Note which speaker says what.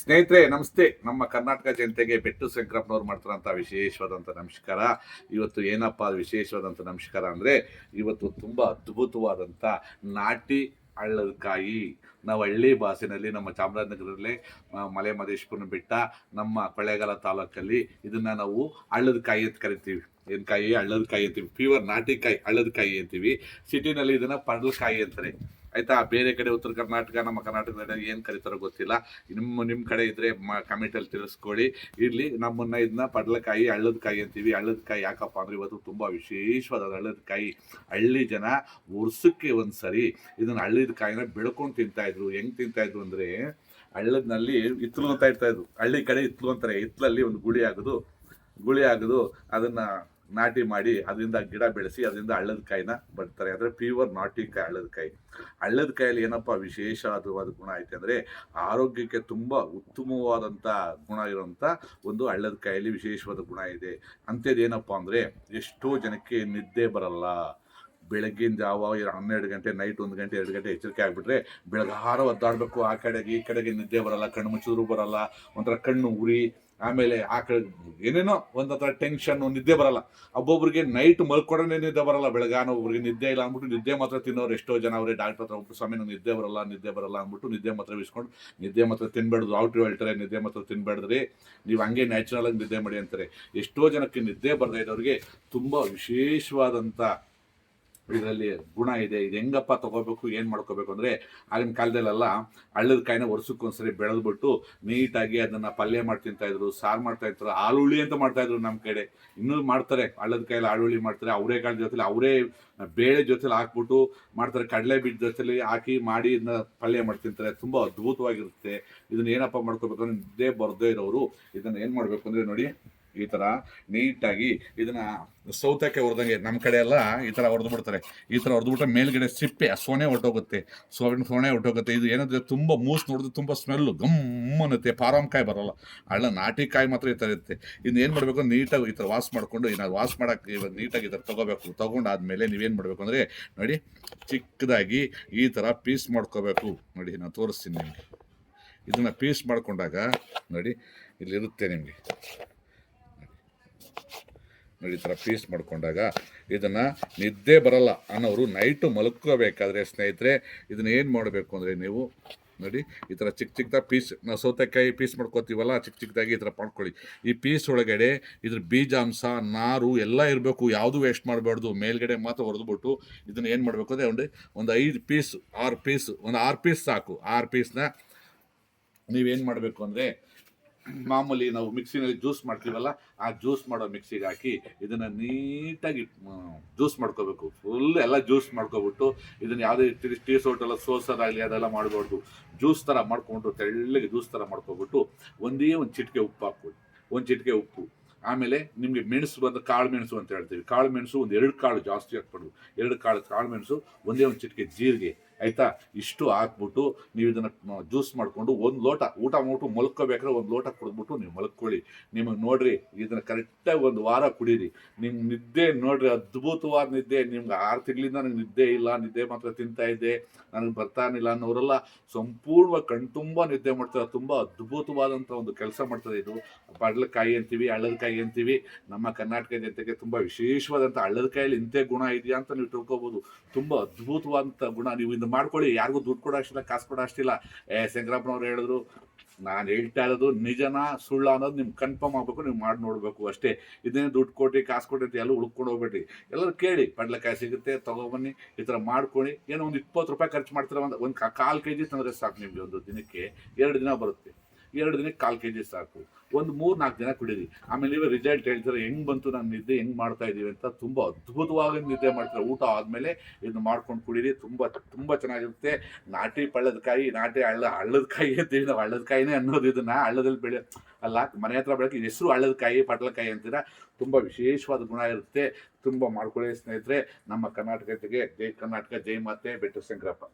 Speaker 1: ಸ್ನೇಹಿತರೆ, ನಮಸ್ತೆ. ನಮ್ಮ ಕರ್ನಾಟಕ ಜನತೆಗೆ ಬೆಟ್ಟು ಶಂಕರಪ್ಪನವ್ರು ಮಾಡ್ತಾರಂಥ ವಿಶೇಷವಾದಂಥ ನಮಸ್ಕಾರ. ಇವತ್ತು ಏನಪ್ಪ ವಿಶೇಷವಾದಂಥ ನಮಸ್ಕಾರ ಅಂದರೆ, ಇವತ್ತು ತುಂಬ ಅದ್ಭುತವಾದಂಥ ನಾಟಿ ಹಳ್ಳದಕಾಯಿ ನಾವು ಹಳ್ಳಿ ಭಾಷೆನಲ್ಲಿ, ನಮ್ಮ ಚಾಮರಾಜನಗರದಲ್ಲಿ ಮಲೆ ಮಹದೇಶ್ವರನ ಬೆಟ್ಟ, ನಮ್ಮ ಕೊಳ್ಳೇಗಾಲ ತಾಲೂಕಲ್ಲಿ ಇದನ್ನು ನಾವು ಹಳ್ಳದ ಕಾಯಿ ಅಂತ ಕರಿತೀವಿ. ಏನು ಕಾಯಿ? ಹಳ್ಳದ ಕಾಯಿ ಅಂತೀವಿ. ಪ್ಯೂರ್ ನಾಟಿ ಕಾಯಿ ಹಳ್ಳದ ಕಾಯಿ ಅಂತೀವಿ ಸಿಟಿನಲ್ಲಿ ಇದನ್ನು ಪಡಲಕಾಯಿ ಅಂತಾರೆ. ಆಯ್ತಾ? ಬೇರೆ ಕಡೆ ಉತ್ತರ ಕರ್ನಾಟಕ, ನಮ್ಮ ಕರ್ನಾಟಕದಲ್ಲಿ ಏನು ಕರೀತಾರೋ ಗೊತ್ತಿಲ್ಲ. ನಿಮ್ಮ ನಿಮ್ಮ ಕಡೆ ಇದ್ರೆ ಕಮೆಂಟಲ್ಲಿ ತಿಳಿಸ್ಕೊಳ್ಳಿ. ಇಲ್ಲಿ ನಮ್ಮನ್ನ ಇದನ್ನ ಪಡ್ಲಕಾಯಿ, ಹಳ್ಳದ ಕಾಯಿ ಅಂತೀವಿ. ಹಳ್ಳದ ಕಾಯಿ ಯಾಕಪ್ಪ ಅಂದ್ರೆ ಇವತ್ತು ತುಂಬ ವಿಶೇಷವಾದ ಹಳ್ಳದ ಕಾಯಿ. ಹಳ್ಳಿ ಜನ ವರ್ಷಕ್ಕೆ ಒಂದ್ಸರಿ ಇದನ್ನ ಹಳ್ಳಿದ ಕಾಯಿನ ಬೆಳ್ಕೊಂಡು ತಿಂತಾಯಿದ್ರು ಹೆಂಗೆ ತಿಂತಾಯಿದ್ರು ಅಂದ್ರೆ ಹಳ್ಳದ್ನಲ್ಲಿ ಇತ್ಲು ಅಂತ ಇರ್ತಾಯಿದ್ರು ಹಳ್ಳಿ ಕಡೆ ಇತ್ಲು ಅಂತಾರೆ. ಇತ್ಲಲ್ಲಿ ಒಂದು ಗುಳಿ ಆಗೋದು ಗುಳಿ ಆಗೋದು ಅದನ್ನ ನಾಟಿ ಮಾಡಿ ಅದರಿಂದ ಗಿಡ ಬೆಳೆಸಿ ಅದರಿಂದ ಹಳ್ಳದ ಕಾಯಿನ ಬರ್ತಾರೆ ಅಂದರೆ ಪ್ಯೂರ್ ನಾಟಿ ಕಾಯಿ, ಹಳ್ಳದ ಕಾಯಿ. ಹಳ್ಳದ ಕಾಯಲ್ಲಿ ಏನಪ್ಪ ವಿಶೇಷವಾದವಾದ ಗುಣ ಐತೆ ಅಂದರೆ ಆರೋಗ್ಯಕ್ಕೆ ತುಂಬ ಉತ್ತಮವಾದಂಥ ಗುಣ ಇರುವಂಥ ಒಂದು ಹಳ್ಳದ ಕಾಯಲ್ಲಿ ವಿಶೇಷವಾದ ಗುಣ ಇದೆ. ಅಂಥದ್ದು ಏನಪ್ಪ ಅಂದರೆ ಎಷ್ಟೋ ಜನಕ್ಕೆ ನಿದ್ದೆ ಬರಲ್ಲ. ಬೆಳಗ್ಗಿನ ಜಾವ ಹನ್ನೆರಡು ಗಂಟೆ ನೈಟ್ ಒಂದು ಗಂಟೆ, ಎರಡು ಗಂಟೆ ಎಚ್ಚರಿಕೆ ಆಗಿಬಿಟ್ರೆ ಬೆಳಗಾರ ಒದ್ದಾಡಬೇಕು. ಆ ಕಡೆಗೆ, ಈ ಕಡೆಗೆ ನಿದ್ದೆ ಬರಲ್ಲ, ಕಣ್ಣು ಮುಚ್ಚಿದ್ರು ಬರಲ್ಲ, ಒಂಥರ ಕಣ್ಣು ಉರಿ, ಆಮೇಲೆ ಆ ಕಡೆ ಏನೇನೋ ಒಂದತ್ರ ಟೆನ್ಷನ್ ನಿದ್ದೆ ಬರಲ್ಲ. ಒಬ್ಬೊಬ್ರಿಗೆ ನೈಟ್ ಮಲ್ಕೊಂಡ್ರೆ ನಿದ್ದೆ ಬರಲ್ಲ. ಬೆಳಗಾನ ಒಬ್ಬರಿಗೆ ನಿದ್ದೆ ಇಲ್ಲ ಅಂದ್ಬಿಟ್ಟು ನಿದ್ದೆ ಮಾತ್ರ ತಿನ್ನೋರು ಎಷ್ಟೋ ಜನ ಅವರೇ. ಡಾಕ್ಟರ್ ಹತ್ರ ಒಬ್ಬರು ಸ್ವಾಮಿ ನಿದ್ದೆ ಬರಲ್ಲ ನಿದ್ದೆ ಬರಲ್ಲ ಅಂದ್ಬಿಟ್ಟು ನಿದ್ದೆ ಮಾತ್ರ ಬಿಸ್ಕೊಂಡು ನಿದ್ದೆ ಮಾತ್ರ ತಿನ್ಬೇಡ್ದು. ಔಟ್ರು ಹೇಳ್ತಾರೆ ನಿದ್ದೆ ಮಾತ್ರ ತಿನ್ಬೇಡ್ದ್ರಿ. ನೀವು ಹಂಗೆ ನ್ಯಾಚುರಲ್ ಆಗಿ ನಿದ್ದೆ ಮಾಡಿ ಅಂತಾರೆ. ಎಷ್ಟೋ ಜನಕ್ಕೆ ನಿದ್ದೆ ಬರದೇ ಇದ್ದವ್ರಿಗೆ ತುಂಬ ವಿಶೇಷವಾದಂಥ ಇದರಲ್ಲಿ ಗುಣ ಇದೆ. ಇದು ಹೆಂಗಪ್ಪ ತಗೋಬೇಕು, ಏನು ಮಾಡ್ಕೋಬೇಕು ಅಂದರೆ ಆಗಿನ ಕಾಲದಲ್ಲೆಲ್ಲ ಹಳ್ಳದ ಕಾಯಿನ ವರ್ಷಕ್ಕೊಂದ್ಸರಿ ಬೆಳೆದ್ಬಿಟ್ಟು ನೀಟಾಗಿ ಅದನ್ನು ಪಲ್ಯ ಮಾಡಿ ತಿಂತಾಯಿದ್ರು, ಸಾರು ಮಾಡ್ತಾ ಇದ್ರು ಆಳುಳ್ಳಿ ಅಂತ ಮಾಡ್ತಾ ಇದ್ರು ನಮ್ಮ ಕಡೆ. ಇನ್ನೂ ಮಾಡ್ತಾರೆ, ಹಳ್ಳದ ಕಾಯಲ್ಲಿ ಆಳುಳ್ಳಿ ಮಾಡ್ತಾರೆ. ಅವರೇ ಕಾಳು ಜೊತೆಲಿ, ಅವರೇ ಬೇಳೆ ಜೊತೆಲಿ ಹಾಕ್ಬಿಟ್ಟು ಮಾಡ್ತಾರೆ. ಕಡಲೆ ಬೀಜ ಜೊತೆಲಿ ಹಾಕಿ ಮಾಡಿ ಇದನ್ನ ಪಲ್ಯ ಮಾಡಿ ತಿಂತಾರೆ. ತುಂಬ ಅದ್ಭುತವಾಗಿರುತ್ತೆ. ಇದನ್ನ ಏನಪ್ಪ ಮಾಡ್ಕೋಬೇಕು ಅಂದ್ರೆ ನಿದ್ದೆ ಬರದೇ ಇರೋರು ಇದನ್ನ ಏನು ಮಾಡಬೇಕು ಅಂದರೆ ನೋಡಿ ಈ ಥರ ನೀಟಾಗಿ ಇದನ್ನ ಸೌತೆಕಾಯಿ ಹೊಡೆದಂಗೆ ನಮ್ಮ ಕಡೆ ಎಲ್ಲ ಈ ಥರ ಹೊಡೆದು ಬಿಡ್ತಾರೆ. ಈ ಥರ ಹೊಡೆದು ಬಿಟ್ಟರೆ ಮೇಲ್ಗಡೆ ಸಿಪ್ಪೆ ಸೊನೆ ಹೊಟ್ಟೋಗುತ್ತೆ ಸೋನೆ ಸೊನೆ ಹೊಟ್ಟೋಗುತ್ತೆ ಇದು ಏನಂದ್ರೆ ತುಂಬ ಮೂಸ್ ನೋಡಿದ್ರೆ ತುಂಬ ಸ್ಮೆಲ್ಲು ಗಮ್ ಅನ್ನುತ್ತೆ. ಕಾಯಿ ಬರಲ್ಲ. ಅಳ್ಳ ನಾಟಿ ಕಾಯಿ ಮಾತ್ರ ಈ ಥರ ಇರುತ್ತೆ. ಇನ್ನು ಏನು ಮಾಡಬೇಕು? ನೀಟಾಗಿ ಈ ಥರ ವಾಶ್ ಮಾಡಿಕೊಂಡು ಇನ್ನು ವಾಶ್ ಮಾಡೋಕ್ಕೆ ಇವಾಗ ನೀಟಾಗಿ ಈ ಥರ ತೊಗೋಬೇಕು. ತೊಗೊಂಡಾದಮೇಲೆ ನೀವೇನು ಮಾಡಬೇಕು ಅಂದರೆ ನೋಡಿ ಚಿಕ್ಕದಾಗಿ ಈ ಥರ ಪೀಸ್ ಮಾಡ್ಕೋಬೇಕು. ನೋಡಿ ನಾನು ತೋರಿಸ್ತೀನಿ ನಿಮಗೆ. ಇದನ್ನು ಪೀಸ್ ಮಾಡ್ಕೊಂಡಾಗ ನೋಡಿ ಇಲ್ಲಿರುತ್ತೆ ನಿಮಗೆ. ನೋಡಿ, ಈ ಥರ ಪೀಸ್ ಮಾಡಿಕೊಂಡಾಗ ಇದನ್ನು ನಿದ್ದೆ ಬರಲ್ಲ ಅನ್ನೋರು ನೈಟು ಮಲ್ಕೋಬೇಕಾದ್ರೆ ಸ್ನೇಹಿತರೆ, ಇದನ್ನ ಏನು ಮಾಡಬೇಕು ಅಂದರೆ ನೀವು, ನೋಡಿ, ಈ ಥರ ಚಿಕ್ಕ ಚಿಕ್ಕದಾಗಿ ಪೀಸ್ ನಾವು ಸೌತೆಕಾಯಿ ಪೀಸ್ ಮಾಡ್ಕೋತೀವಲ್ಲ ಚಿಕ್ಕ ಚಿಕ್ಕದಾಗಿ ಈ ಥರ ಮಾಡ್ಕೊಳ್ಳಿ. ಈ ಪೀಸ್ ಒಳಗಡೆ ಇದ್ರ ಬೀಜಾಂಶ ನಾರು ಎಲ್ಲ ಇರಬೇಕು, ಯಾವುದು ವೇಸ್ಟ್ ಮಾಡಬಾರ್ದು, ಮೇಲ್ಗಡೆ ಮಾತ್ರ ಹೊಡೆದ್ಬಿಟ್ಟು ಇದನ್ನು ಏನು ಮಾಡಬೇಕು ಅಂದರೆ ಒಂದು ಒಂದು ಐದು ಪೀಸ್ ಆರು ಪೀಸ್ ಒಂದು ಆರು ಪೀಸ್ ಸಾಕು. ಆರು ಪೀಸ್ನ ನೀವೇನು ಮಾಡಬೇಕು ಅಂದರೆ ಮಾಮೂಲಿ ನಾವು ಮಿಕ್ಸಿನಲ್ಲಿ ಜ್ಯೂಸ್ ಮಾಡ್ತೀವಲ್ಲ, ಆ ಜ್ಯೂಸ್ ಮಾಡೋ ಮಿಕ್ಸಿಗೆ ಹಾಕಿ ಇದನ್ನು ನೀಟಾಗಿ ಜ್ಯೂಸ್ ಮಾಡ್ಕೋಬೇಕು. ಫುಲ್ ಎಲ್ಲ ಜ್ಯೂಸ್ ಮಾಡ್ಕೊಬಿಟ್ಟು ಇದನ್ನು ಯಾವುದೇ ರೀತಿ ಟೀ ಸೋಟೆಲ್ಲ ಸೋಸರ್ ಆಗಲಿ, ಅದೆಲ್ಲ ಮಾಡಬಾರ್ದು. ಜ್ಯೂಸ್ ಥರ ಮಾಡಿಕೊಂಡು ತೆಳ್ಳಗೆ ಜ್ಯೂಸ್ ಥರ ಮಾಡ್ಕೊಬಿಟ್ಟು ಒಂದೇ ಒಂದು ಚಿಟಿಕೆ ಉಪ್ಪು ಹಾಕ್ಬಿಟ್ಟು ಒಂದು ಚಿಟಿಕೆ ಉಪ್ಪು. ಆಮೇಲೆ ನಿಮಗೆ ಮೆಣಸು ಬಂದು ಕಾಳು ಮೆಣಸು ಅಂತ ಹೇಳ್ತೀವಿ. ಕಾಳು ಮೆಣಸು ಒಂದು ಎರಡು ಕಾಳು ಜಾಸ್ತಿ ಹಾಕ್ಬಾರ್ದು. ಎರಡು ಕಾಳು ಕಾಳು ಮೆಣಸು, ಒಂದೇ ಒಂದು ಚಿಟಿಕೆ ಜೀರಿಗೆ. ಆಯಿತಾ? ಇಷ್ಟು ಹಾಕ್ಬಿಟ್ಟು ನೀವು ಇದನ್ನು ಜ್ಯೂಸ್ ಮಾಡಿಕೊಂಡು ಒಂದು ಲೋಟ ಊಟ ಮಾಡ್ಬಿಟ್ಟು ಮಲ್ಕೋಬೇಕಾದ್ರೆ ಒಂದು ಲೋಟ ಕುಡಿದ್ಬಿಟ್ಟು ನೀವು ಮಲ್ಕೊಳ್ಳಿ. ನಿಮಗೆ ನೋಡಿರಿ, ಇದನ್ನು ಕರೆಕ್ಟಾಗಿ ಒಂದು ವಾರ ಕುಡೀರಿ. ನಿಮ್ಮ ನಿದ್ದೆ ನೋಡಿರಿ, ಅದ್ಭುತವಾದ ನಿದ್ದೆ. ನಿಮ್ಗೆ ಆರು ತಿಂಗಳಿಂದ ನನಗೆ ನಿದ್ದೆ ಇಲ್ಲ, ನಿದ್ದೆ ಮಾತ್ರ ತಿಂತಾ ಇದ್ದೆ. ನನಗೆ ಬರ್ತಾನಿಲ್ಲ ಅನ್ನೋರೆಲ್ಲ ಸಂಪೂರ್ಣ ಕಣ್ತುಂಬ ನಿದ್ದೆ ಮಾಡ್ತಾರೆ. ತುಂಬ ಅದ್ಭುತವಾದಂಥ ಒಂದು ಕೆಲಸ ಮಾಡ್ತದೆ ಇದು. ಬಡ್ಲಕಾಯಿ ಅಂತೀವಿ ಹಳ್ಳದಕಾಯಿ ಅಂತೀವಿ. ನಮ್ಮ ಕರ್ನಾಟಕ ಜನತೆಗೆ ತುಂಬ ವಿಶೇಷವಾದಂಥ ಹಳ್ಳದಕಾಯಲ್ಲಿ ಇಂಥ ಗುಣ ಇದೆಯಾ ಅಂತ ನೀವು ತಿಳ್ಕೊಬೋದು. ತುಂಬ ಅದ್ಭುತವಾದಂಥ ಗುಣ ನೀವು ಇದು ಮಾಡ್ಕೊಳ್ಳಿ. ಯಾರಿಗೂ ದುಡ್ಡು ಕೊಡೋ ಅಷ್ಟಿಲ್ಲ, ಕಾಸು ಕೊಡೋ ಅಷ್ಟಿಲ್ಲ. ಏ, ಶಂಕರಪ್ಪನವ್ರು ಹೇಳಿದ್ರು, ನಾನು ಹೇಳ್ತಾ ಇರೋದು ನಿಜನಾ ಸುಳ್ಳ ಅನ್ನೋದು ನಿಮ್ಗೆ ಕನ್ಫರ್ಮ್ ಆಗಬೇಕು, ನೀವು ಮಾಡಿ ನೋಡಬೇಕು ಅಷ್ಟೇ. ಇದನ್ನೇ ದುಡ್ಡು ಕೊಟ್ಟು, ಕಾಸು ಕೊಟ್ಟಿ ಅಂತ ಎಲ್ಲ ಉಳ್ಕೊಂಡು ಹೋಗ್ಬೇಡಿ ಎಲ್ಲರೂ ಕೇಳಿ, ಪಡ್ಲಕಾಯಿ ಸಿಗುತ್ತೆ ತೊಗೊಬನ್ನಿ ಈ ಥರ ಮಾಡ್ಕೊಳ್ಳಿ. ಏನೋ ಒಂದು ಇಪ್ಪತ್ತು ರೂಪಾಯಿ ಖರ್ಚು ಮಾಡ್ತೀರ ಒಂದು ಒಂದು ಕಾಲು ಕೆ ಜಿ ತಂದರೆ ಸಾಕು ನಿಮಗೆ ಒಂದು ದಿನಕ್ಕೆ, ಎರಡು ದಿನ ಬರುತ್ತೆ. ಎರಡು ದಿನಕ್ಕೆ ಕಾಲು ಕೆ ಜಿ ಸಾಕು. ಒಂದು ಮೂರು ನಾಲ್ಕು ದಿನ ಕುಡೀರಿ. ಆಮೇಲೆ ನೀವು ರಿಸಲ್ಟ್ ಹೇಳ್ತಾರೆ, ಹೆಂಗೆ ಬಂತು ನಾನು ನಿದ್ದೆ, ಹೆಂಗೆ ಮಾಡ್ತಾ ಇದ್ದೀವಿ ಅಂತ ತುಂಬ ಅದ್ಭುತವಾಗಿ ನಿದ್ದೆ ಮಾಡ್ತಾರೆ. ಊಟ ಆದಮೇಲೆ ಇದನ್ನು ಮಾಡ್ಕೊಂಡು ಕುಡೀರಿ, ತುಂಬ ತುಂಬ ಚೆನ್ನಾಗಿರುತ್ತೆ. ನಾಟಿ ಪಳ್ಳದ ಕಾಯಿ, ನಾಟಿ ಹಳ್ಳ, ಹಳ್ಳದ ಕಾಯಿ ಅಂತೀವಿ ನಾವು ಹಳ್ಳದ ಕಾಯಿನೇ ಅನ್ನೋದು ಇದನ್ನು ಹಳ್ಳದಲ್ಲಿ ಬೆಳೆ, ಅಲ್ಲ, ಮನೆ ಹತ್ರ ಬೆಳಗ್ಗೆ ಹೆಸರು ಹಳ್ಳದ ಕಾಯಿ ಪಟ್ಲಕಾಯಿ ಅಂತೀರ, ತುಂಬ ವಿಶೇಷವಾದ ಗುಣ ಇರುತ್ತೆ. ತುಂಬ ಮಾಡ್ಕೊಳ್ಳಿ ಸ್ನೇಹಿತರೆ. ನಮ್ಮ ಕರ್ನಾಟಕಕ್ಕೆ, ಜೈ ಕರ್ನಾಟಕ, ಜೈ ಮಾತೆ ಬೆಟ್ಟು ಶಂಕರಪ್ಪ.